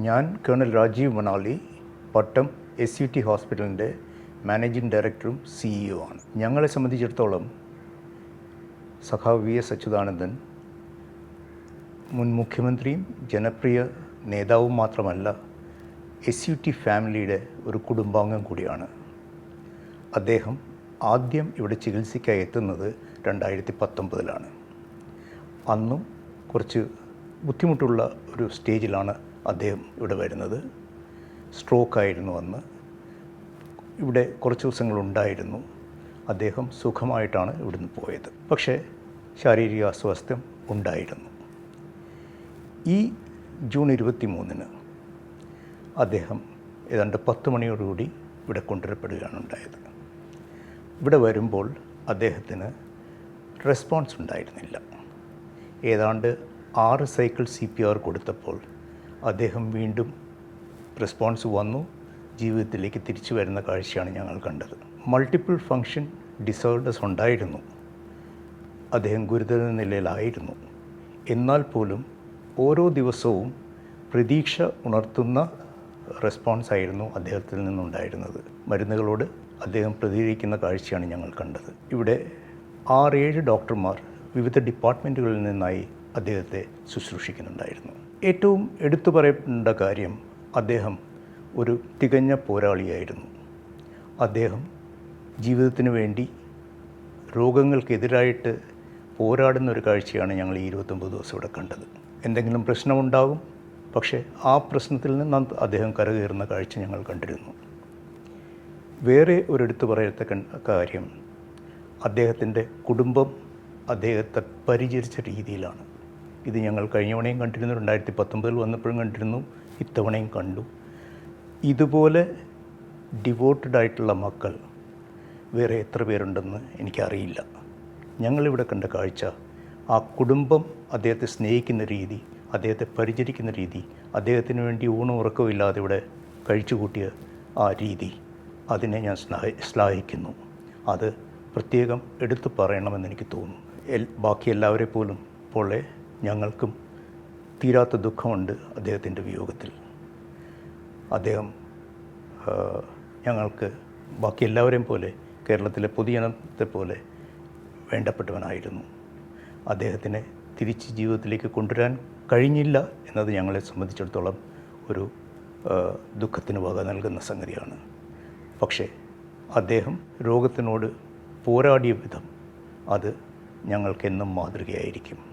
ഞാൻ colonel Rajeev Manali Pattom S U T ഹോസ്പിറ്റലിന്റെ managing ഡയറക്ടറും സിഇഒ ആണ്. ഞങ്ങളെ സംബന്ധിച്ചിടത്തോളം സഖാവ് വി എസ് അച്യുതാനന്ദൻ മുൻ മുഖ്യമന്ത്രിയും ജനപ്രിയ നേതാവും മാത്രമല്ല എസ് യു ടി ഫാമിലിയുടെ ഒരു കുടുംബാംഗം കൂടിയാണ്. അദ്ദേഹം ആദ്യം ഇവിടെ ചികിത്സയ്ക്കായി എത്തുന്നത് രണ്ടായിരത്തി പത്തൊമ്പതിലാണ് അന്നും കുറച്ച് ബുദ്ധിമുട്ടുള്ള ഒരു സ്റ്റേജിലാണ് അദ്ദേഹം ഇവിടെ വരുന്നത്. സ്ട്രോക്കായിരുന്നു അന്ന്. ഇവിടെ കുറച്ച് ദിവസങ്ങളുണ്ടായിരുന്നു അദ്ദേഹം സുഖമായിട്ടാണ് ഇവിടുന്ന് പോയത്. പക്ഷേ ശാരീരിക അസ്വാസ്ഥ്യം ഉണ്ടായിരുന്നു. ഈ ജൂൺ ഇരുപത്തി മൂന്നിന് അദ്ദേഹം ഏതാണ്ട് പത്ത് മണിയോടുകൂടി ഇവിടെ കൊണ്ടുവരപ്പെടുകയാണ് ഉണ്ടായത്. ഇവിടെ വരുമ്പോൾ അദ്ദേഹത്തിന് റെസ്പോൺസ് ഉണ്ടായിരുന്നില്ല. ഏതാണ്ട് ആറ് സൈക്കിൾ സി പി ആർ കൊടുത്തപ്പോൾ അദ്ദേഹം വീണ്ടും റെസ്പോൺസ് വന്നു. ജീവിതത്തിലേക്ക് തിരിച്ചു വരുന്ന കാഴ്ചയാണ് ഞങ്ങൾ കണ്ടത്. മൾട്ടിപ്പിൾ ഫങ്ഷൻ ഡിസോർഡേഴ്സ് ഉണ്ടായിരുന്നു. അദ്ദേഹം ഗുരുതര നിലയിലായിരുന്നു. എന്നാൽ പോലും ഓരോ ദിവസവും പ്രതീക്ഷ ഉണർത്തുന്ന റെസ്പോൺസ് ആയിരുന്നു അദ്ദേഹത്തിൽ നിന്നുണ്ടായിരുന്നത്. മരുന്നുകളോട് അദ്ദേഹം പ്രതികരിക്കുന്ന കാഴ്ചയാണ് ഞങ്ങൾ കണ്ടത്. ഇവിടെ ആറേഴ് ഡോക്ടർമാർ വിവിധ ഡിപ്പാർട്ട്മെന്റുകളിൽ നിന്നായി അദ്ദേഹത്തെ ശുശ്രൂഷിക്കുന്നുണ്ടായിരുന്നു. ഏറ്റവും എടുത്തു പറയേണ്ട കാര്യം അദ്ദേഹം ഒരു തികഞ്ഞ പോരാളിയായിരുന്നു. അദ്ദേഹം ജീവിതത്തിന് വേണ്ടി രോഗങ്ങൾക്കെതിരായിട്ട് പോരാടുന്ന ഒരു കാഴ്ചയാണ് ഞങ്ങൾ ഈ ഇരുപത്തൊമ്പത് ദിവസം ഇവിടെ കണ്ടത്. എന്തെങ്കിലും പ്രശ്നമുണ്ടാകും പക്ഷേ ആ പ്രശ്നത്തിൽ നിന്ന് അദ്ദേഹം കരകയറുന്ന കാഴ്ച ഞങ്ങൾ കണ്ടിരുന്നു. വേറെ ഒരിടത്ത് പറയത്തക്ക കാര്യം അദ്ദേഹത്തിന്റെ കുടുംബം അദ്ദേഹത്തെ പരിചരിച്ച രീതിയിലാണ്. ഇത് ഞങ്ങൾ കഴിഞ്ഞവണയും കണ്ടിരുന്നു. രണ്ടായിരത്തി പത്തൊമ്പതിൽ വന്നപ്പോഴും കണ്ടിരുന്നു. ഇത്തവണയും കണ്ടു. ഇതുപോലെ ഡിവോട്ടഡ് ആയിട്ടുള്ള മക്കൾ വേറെ എത്ര പേരുണ്ടെന്ന് എനിക്കറിയില്ല. ഞങ്ങളിവിടെ കണ്ട കാഴ്ച ആ കുടുംബം അദ്ദേഹത്തെ സ്നേഹിക്കുന്ന രീതി അദ്ദേഹത്തെ പരിചരിക്കുന്ന രീതി അദ്ദേഹത്തിന് വേണ്ടി ഊണും ഉറക്കവും ഇല്ലാതെ ഇവിടെ കഴിച്ചുകൂട്ടിയ ആ രീതി അതിനെ ഞാൻ സ്നേഹ ശ്ലാഘിക്കുന്നു. അത് പ്രത്യേകം എടുത്തു പറയണമെന്ന് എനിക്ക് തോന്നുന്നു. ബാക്കി എല്ലാവരെ പോലും പോലെ ഞങ്ങൾക്കും തീരാത്ത ദുഃഖമുണ്ട് അദ്ദേഹത്തിന്റെ വിയോഗത്തിൽ. അദ്ദേഹം ഞങ്ങൾക്ക് ബാക്കി എല്ലാവരെയും പോലെ കേരളത്തിലെ പൊതുജനത്തെ പോലെ വേണ്ടപ്പെട്ടവനായിരുന്നു. അദ്ദേഹത്തിനെ തിരിച്ച് ജീവിതത്തിലേക്ക് കൊണ്ടുവരാൻ കഴിഞ്ഞില്ല എന്നത് ഞങ്ങളെ സംബന്ധിച്ചിടത്തോളം ഒരു ദുഃഖത്തിന് വക നൽകുന്ന സംഗതിയാണ്. പക്ഷേ അദ്ദേഹം രോഗത്തിനോട് പോരാടിയ വിധം അത് ഞങ്ങൾക്കെന്നും മാതൃകയായിരിക്കും.